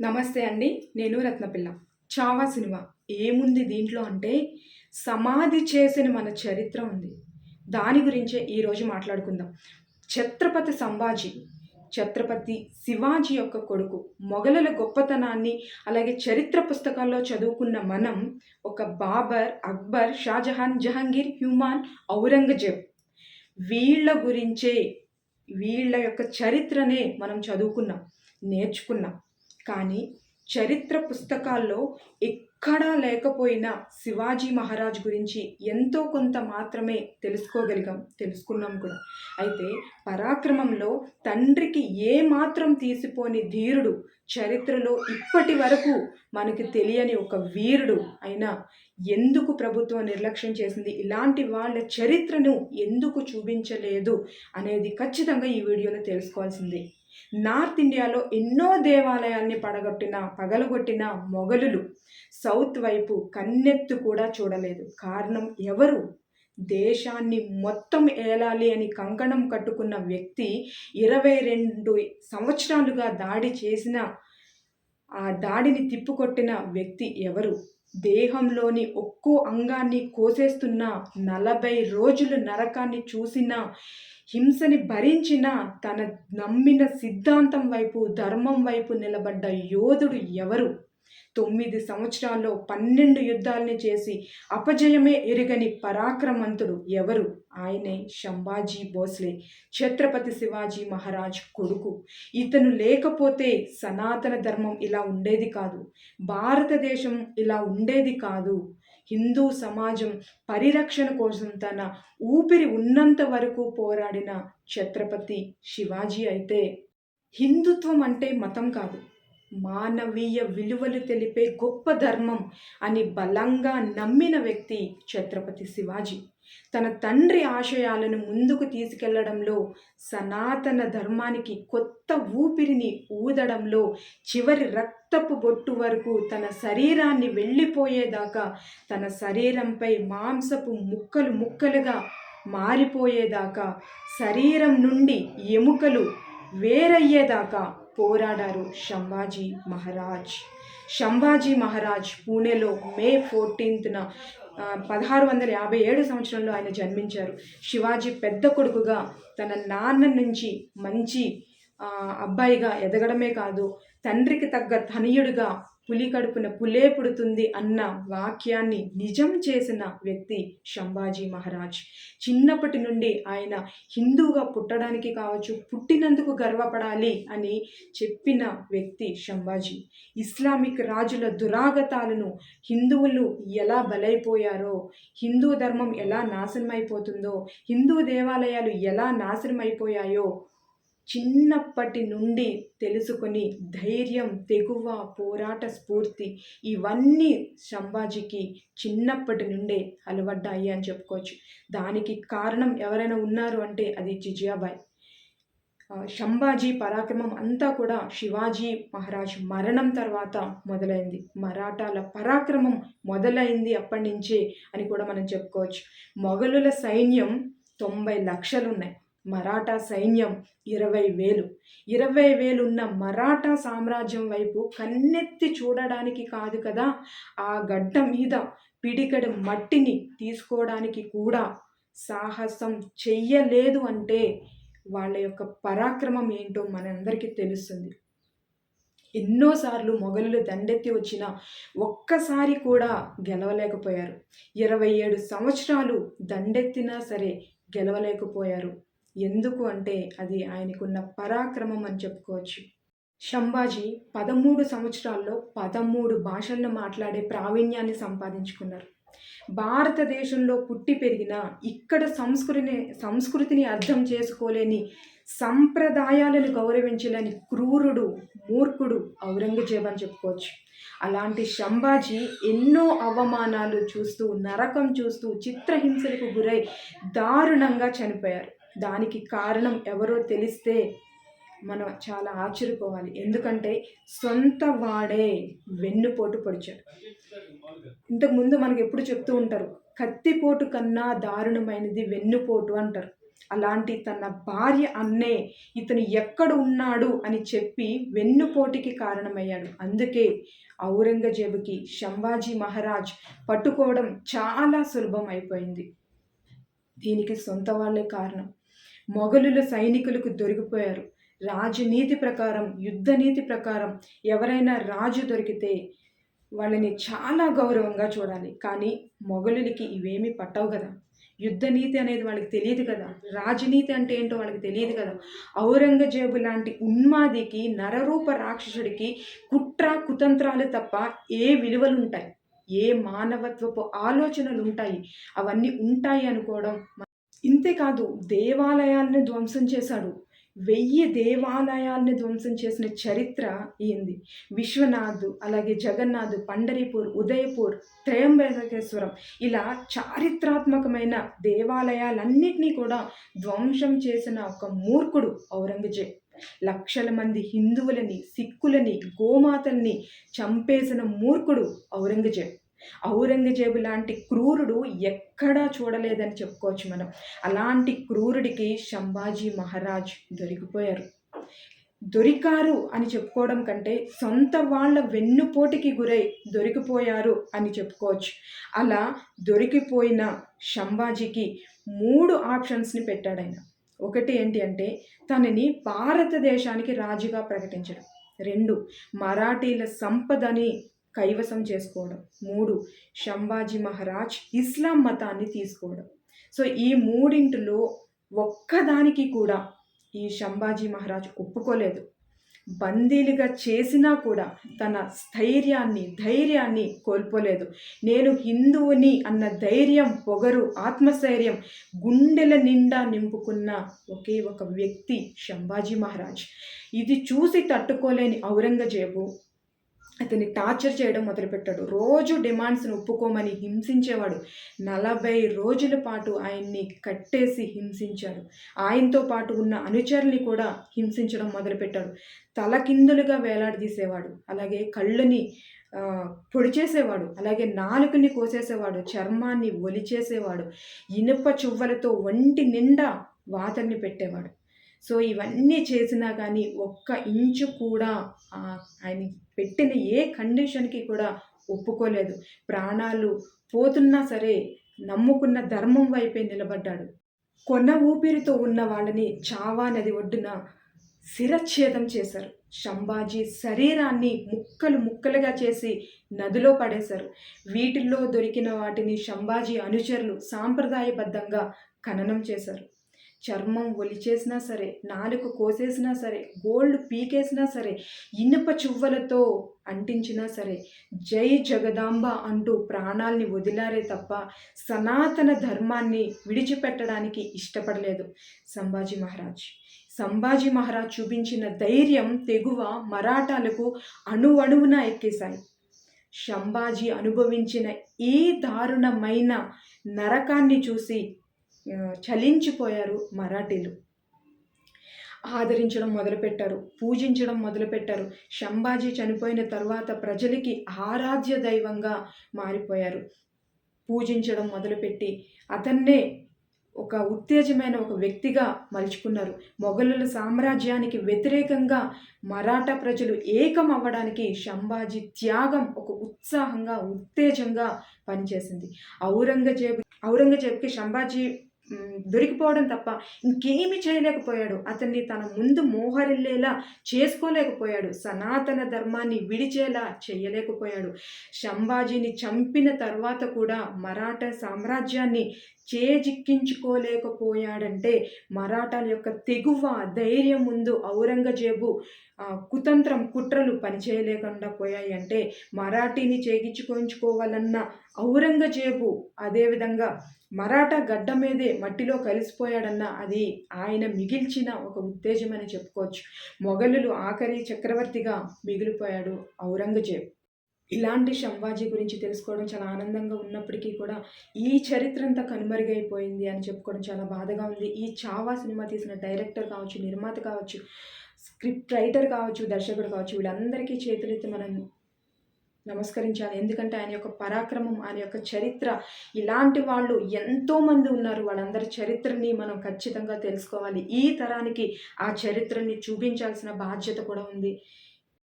నమస్తే అండి నేను రత్నపిల్ల. చావా సినిమా. ఏముంది దీంట్లో అంటే సమాధి చేసిన మన చరిత్ర ఉంది. దాని గురించే ఈరోజు మాట్లాడుకుందాం. ఛత్రపతి సంభాజీ ఛత్రపతి శివాజీ యొక్క కొడుకు మొఘలుల గొప్పతనాన్ని అలాగే చరిత్ర పుస్తకాల్లో చదువుకున్న మనం ఒక బాబర్ అక్బర్ షాజహాన్ జహాంగీర్ హ్యూమాన్ ఔరంగజేబ్. వీళ్ళ గురించే వీళ్ళ యొక్క చరిత్రనే మనం చదువుకున్నాం నేర్చుకున్నాం. కానీ చరిత్ర పుస్తకాల్లో ఎక్కడా లేకపోయినా శివాజీ మహారాజ్ గురించి ఎంతో కొంత మాత్రమే తెలుసుకోగలిగాం తెలుసుకున్నాం కూడా. అయితే పరాక్రమంలో తండ్రికి ఏ మాత్రం తీసిపోని ధీరుడు చరిత్రలో ఇప్పటి వరకు మనకి తెలియని ఒక వీరుడు అయినా ఎందుకు ప్రభుత్వం నిర్లక్ష్యం చేసింది? ఇలాంటి వాళ్ళ చరిత్రను ఎందుకు చూపించలేదు? అనేది ఖచ్చితంగా ఈ వీడియోలో తెలుసుకోవాల్సిందే. నార్త్ ఇండియాలో ఎన్నో దేవాలయాల్ని పడగొట్టిన పగలగొట్టిన మొఘలులు సౌత్ వైపు కన్నెత్తు కూడా చూడలేదు. కారణం ఎవరు? దేశాన్ని మొత్తం ఏలాలి అని కంకణం కట్టుకున్న వ్యక్తి ఇరవై రెండు సంవత్సరాలుగా దాడి చేసిన ఆ దాడిని తిప్పుకొట్టిన వ్యక్తి ఎవరు? దేహంలోని ఒక్కో అంగాన్ని కోసేస్తున్న నలభై రోజులు నరకాన్ని చూసిన హింసని భరించిన తన నమ్మిన సిద్ధాంతం వైపు ధర్మం వైపు నిలబడ్డ యోధుడు ఎవరు? తొమ్మిది సంవత్సరాల్లో పన్నెండు యుద్ధాలని చేసి అపజయమే ఎరుగని పరాక్రమంతుడు ఎవరు? ఆయనే శంభాజీ భోస్లే ఛత్రపతి శివాజీ మహారాజ్ కొడుకు. ఇతను లేకపోతే సనాతన ధర్మం ఇలా ఉండేది కాదు. భారతదేశం ఇలా ఉండేది కాదు. హిందూ సమాజం పరిరక్షణ కోసం తన ఊపిరి ఉన్నంత వరకు పోరాడిన ఛత్రపతి శివాజీ అయితే హిందుత్వం అంటే మతం కాదు. మానవీయ విలువలు తెలిపే గొప్ప ధర్మం అని బలంగా నమ్మిన వ్యక్తి ఛత్రపతి శివాజీ. తన తండ్రి ఆశయాలను ముందుకు తీసుకెళ్ళడంలో సనాతన ధర్మానికి కొత్త ఊపిరిని ఊదడంలో చివరి రక్తపు బొట్టు వరకు తన శరీరాన్ని వెళ్ళిపోయేదాకా తన శరీరంపై మాంసపు ముక్కలు ముక్కలుగా మారిపోయేదాకా శరీరం నుండి ఎముకలు వేరయ్యేదాకా పోరాడారు శంభాజీ మహారాజ్. శంభాజీ మహారాజ్ పూణేలో మే ఫోర్టీన్త్న పదహారు వందల యాభై ఏడు సంవత్సరంలో ఆయన జన్మించారు. శివాజీ పెద్ద కొడుకుగా తన నాన్న నుంచి మంచి అబ్బాయిగా ఎదగడమే కాదు తండ్రికి తగ్గ తనయుడిగా పులి కడుపున పులే పుడుతుంది అన్న వాక్యాన్ని నిజం చేసిన వ్యక్తి శంభాజీ మహారాజ్. చిన్నప్పటి నుండి ఆయన హిందువుగా పుట్టడానికి కావచ్చు పుట్టినందుకు గర్వపడాలి అని చెప్పిన వ్యక్తి శంభాజీ. ఇస్లామిక్ రాజుల దురాగతాలను హిందువులు ఎలా బలైపోయారో హిందూ ధర్మం ఎలా నాశనం అయిపోతుందో హిందూ దేవాలయాలు ఎలా నాశనం అయిపోయాయో చిన్నప్పటి నుండి తెలుసుకుని ధైర్యం తెగువ పోరాట స్ఫూర్తి ఇవన్నీ సంభాజీకి చిన్నప్పటి నుండే అలవడ్డాయి అని చెప్పుకోవచ్చు. దానికి కారణం ఎవరైనా ఉన్నారు అంటే అది జిజియాబాయ్ శంభాజీ పరాక్రమం అంతా కూడా శివాజీ మహారాజ్ మరణం తర్వాత మొదలైంది. మరాఠాల పరాక్రమం మొదలైంది అప్పటి నుంచే అని కూడా మనం చెప్పుకోవచ్చు. మొఘలుల సైన్యం తొంభై లక్షలు ఉన్నాయి మరాఠా సైన్యం ఇరవై వేలు. ఇరవై వేలున్న మరాఠా సామ్రాజ్యం వైపు కన్నెత్తి చూడడానికి కాదు కదా ఆ గడ్డ మీద పిడికడి మట్టిని తీసుకోవడానికి కూడా సాహసం చెయ్యలేదు అంటే వాళ్ళ యొక్క పరాక్రమం ఏంటో మనందరికీ తెలుస్తుంది. ఎన్నోసార్లు మొఘలులు దండెత్తి వచ్చిన ఒక్కసారి కూడా గెలవలేకపోయారు. ఇరవై ఏడు సంవత్సరాలు దండెత్తినా సరే గెలవలేకపోయారు. ఎందుకు అంటే అది ఆయనకున్న పరాక్రమం అని చెప్పుకోవచ్చు. శంభాజీ పదమూడు సంవత్సరాల్లో పదమూడు భాషలను మాట్లాడే ప్రావీణ్యాన్ని సంపాదించుకున్నారు. భారతదేశంలో పుట్టి పెరిగిన ఇక్కడ సంస్కృతిని సంస్కృతిని అర్థం చేసుకోలేని సంప్రదాయాలను గౌరవించలేని క్రూరుడు మూర్ఖుడు ఔరంగజేబ్ అని చెప్పుకోవచ్చు. అలాంటి శంభాజీ ఎన్నో అవమానాలు చూస్తూ నరకం చూస్తూ చిత్రహింసలకు గురై దారుణంగా చనిపోయారు. దానికి కారణం ఎవరో తెలిస్తే మనం చాలా ఆశ్చర్యపోవాలి. ఎందుకంటే సొంత వాడే వెన్నుపోటు పొడిచాడు. ఇంతకుముందు మనకు ఎప్పుడు చెప్తూ ఉంటారు కత్తిపోటు కన్నా దారుణమైనది వెన్నుపోటు అంటారు. అలాంటి తన భార్య అన్నే ఇతను ఎక్కడ ఉన్నాడు అని చెప్పి వెన్నుపోటుకి కారణమయ్యాడు. అందుకే ఔరంగజేబుకి శంభాజీ మహారాజ్ పట్టుకోవడం చాలా సులభం అయిపోయింది. దీనికి సొంత వాళ్ళే కారణం. మొఘలుల సైనికులకు దొరికిపోయారు. రాజనీతి ప్రకారం యుద్ధ నీతి ప్రకారం ఎవరైనా రాజు దొరికితే వాళ్ళని చాలా గౌరవంగా చూడాలి. కానీ మొఘలులకి ఇవేమీ పట్టవు కదా. యుద్ధనీతి అనేది వాళ్ళకి తెలియదు కదా. రాజనీతి అంటే ఏంటో వాళ్ళకి తెలియదు కదా. ఔరంగజేబు లాంటి ఉన్మాదికి నరరూప రాక్షసుడికి కుట్ర కుతంత్రాలు తప్ప ఏ విలువలు ఉంటాయి ఏ మానవత్వపు ఆలోచనలు ఉంటాయి అవన్నీ ఉంటాయి అనుకోవడం ఇంతేకాదు దేవాలయాలను ధ్వంసం చేశాడు. వెయ్యి దేవాలయాల్ని ధ్వంసం చేసిన చరిత్ర ఈయంది విశ్వనాథ్ అలాగే జగన్నాథ్ పండరీపూర్ ఉదయపూర్ త్రయంబకేశ్వరం ఇలా చారిత్రాత్మకమైన దేవాలయాలన్నింటినీ కూడా ధ్వంసం చేసిన ఒక మూర్ఖుడు ఔరంగజేబ్. లక్షల మంది హిందువులని సిక్కులని గోమాతల్ని చంపేసిన మూర్ఖుడు ఔరంగజేబ్. ఔరంగజేబు లాంటి క్రూరుడు ఎక్కడా చూడలేదని చెప్పుకోవచ్చు మనం. అలాంటి క్రూరుడికి శంభాజీ మహారాజ్ దొరికిపోయారు. దొరికారు అని చెప్పుకోవడం కంటే సొంత వాళ్ళ వెన్నుపోటుకి గురై దొరికిపోయారు అని చెప్పుకోవచ్చు. అలా దొరికిపోయిన శంభాజీకి మూడు ఆప్షన్స్ని పెట్టాడు ఆయన. ఒకటి ఏంటి అంటే తనని భారతదేశానికి రాజుగా ప్రకటించడం. రెండు మరాఠీల సంపదని కైవసం చేసుకోవడం. మూడు శంభాజీ మహారాజ్ ఇస్లాం మతాన్ని తీసుకోవడం. సో ఈ మూడింటిలో ఒక్కదానికి కూడా ఈ శంభాజీ మహారాజ్ ఒప్పుకోలేదు. బందీలుగా చేసినా కూడా తన స్థైర్యాన్ని ధైర్యాన్ని కోల్పోలేదు. నేను హిందువుని అన్న ధైర్యం పొగరు ఆత్మస్థైర్యం గుండెల నిండా నింపుకున్న ఒకే ఒక వ్యక్తి శంభాజీ మహారాజ్. ఇది చూసి తట్టుకోలేని ఔరంగజేబు అతన్ని టార్చర్ చేయడం మొదలుపెట్టాడు. రోజు డిమాండ్స్ని ఒప్పుకోమని హింసించేవాడు. నలభై రోజుల పాటు ఆయన్ని కట్టేసి హింసించాడు. ఆయనతో పాటు ఉన్న అనుచరుల్ని కూడా హింసించడం మొదలుపెట్టాడు. తలకిందులుగా వేలాడదీసేవాడు. అలాగే కళ్ళని పొడిచేసేవాడు. అలాగే నాలుకని కోసేసేవాడు. చర్మాన్ని ఒలిచేసేవాడు. ఇనుప చువ్వలతో ఒంటి నిండా వాతల్ని పెట్టేవాడు. సో ఇవన్నీ చేసినా కానీ ఒక్క ఇంచు కూడా ఆయన పెట్టిన ఏ కండిషన్కి కూడా ఒప్పుకోలేదు. ప్రాణాలు పోతున్నా సరే నమ్ముకున్న ధర్మం వైపే నిలబడ్డాడు. కొన ఊపిరితో ఉన్న వాళ్ళని చావా నది ఒడ్డున శిరచ్ఛేదం చేశారు. శంభాజీ శరీరాన్ని ముక్కలు ముక్కలుగా చేసి నదిలో పడేశారు. వీటిల్లో దొరికిన వాటిని శంభాజీ అనుచరులు సాంప్రదాయబద్ధంగా ఖననం చేశారు. చర్మం ఒలిచేసినా సరే నాలుక కోసేసినా సరే గోల్డ్ పీకేసినా సరే ఇనుప చువ్వలతో అంటించినా సరే జై జగదాంబ అంటూ ప్రాణాల్ని వదిలారే తప్ప సనాతన ధర్మాన్ని విడిచిపెట్టడానికి ఇష్టపడలేదు సంభాజీ మహారాజ్. సంభాజీ మహారాజ్ చూపించిన ధైర్యం తెగువ మరాఠాలకు అణువణువున ఎక్కేశాయి. శంభాజీ అనుభవించిన ఈ దారుణమైన నరకాన్ని చూసి చలించిపోయారు మరాఠీలు. ఆదరించడం మొదలుపెట్టారు పూజించడం మొదలుపెట్టారు. శంభాజీ చనిపోయిన తర్వాత ప్రజలకి ఆరాధ్య దైవంగా మారిపోయారు. పూజించడం మొదలుపెట్టి అతన్నే ఒక ఉత్తేజమైన ఒక వ్యక్తిగా మలుచుకున్నారు. మొఘలుల సామ్రాజ్యానికి వ్యతిరేకంగా మరాఠా ప్రజలు ఏకం అవ్వడానికి శంభాజీ త్యాగం ఒక ఉత్సాహంగా ఉత్తేజంగా పనిచేసింది. ఔరంగజేబు ఔరంగజేబుకి శంభాజీ దొరికిపోవడం తప్ప ఇంకేమీ చేయలేకపోయాడు. అతన్ని తన ముందు మోహరిల్లేలా చేసుకోలేకపోయాడు. సనాతన ధర్మాన్ని విడిచేలా చేయలేకపోయాడు. శంభాజీని చంపిన తర్వాత కూడా మరాఠా సామ్రాజ్యాన్ని చేజిక్కించుకోలేకపోయాడంటే మరాఠాల యొక్క తెగువ ధైర్యం ముందు ఔరంగజేబు కుతంత్రం కుట్రలు పనిచేయలేకుండా పోయాయి అంటే మరాఠీని చేగించుకోవాలన్న ఔరంగజేబు అదేవిధంగా మరాఠా గడ్డ మీదే మట్టిలో కలిసిపోయాడన్న అది ఆయన మిగిల్చిన ఒక ఉత్తేజం అని చెప్పుకోవచ్చు. మొఘలులు ఆఖరి చక్రవర్తిగా మిగిలిపోయాడు ఔరంగజేబు. ఇలాంటి శంభాజీ గురించి తెలుసుకోవడం చాలా ఆనందంగా ఉన్నప్పటికీ కూడా ఈ చరిత్ర అంతా కనుమరుగైపోయింది అని చెప్పుకోవడం చాలా బాధగా ఉంది. ఈ చావా సినిమా తీసిన డైరెక్టర్ కావచ్చు నిర్మాత కావచ్చు స్క్రిప్ట్ రైటర్ కావచ్చు దర్శకుడు కావచ్చు వీళ్ళందరికీ చేతులెత్తి మనం నమస్కరించాలి. ఎందుకంటే ఆయన యొక్క పరాక్రమం ఆయన యొక్క చరిత్ర ఇలాంటి వాళ్ళు ఎంతోమంది ఉన్నారు. వాళ్ళందరి చరిత్రని మనం ఖచ్చితంగా తెలుసుకోవాలి. ఈ తరానికి ఆ చరిత్రని చూపించాల్సిన బాధ్యత కూడా ఉంది.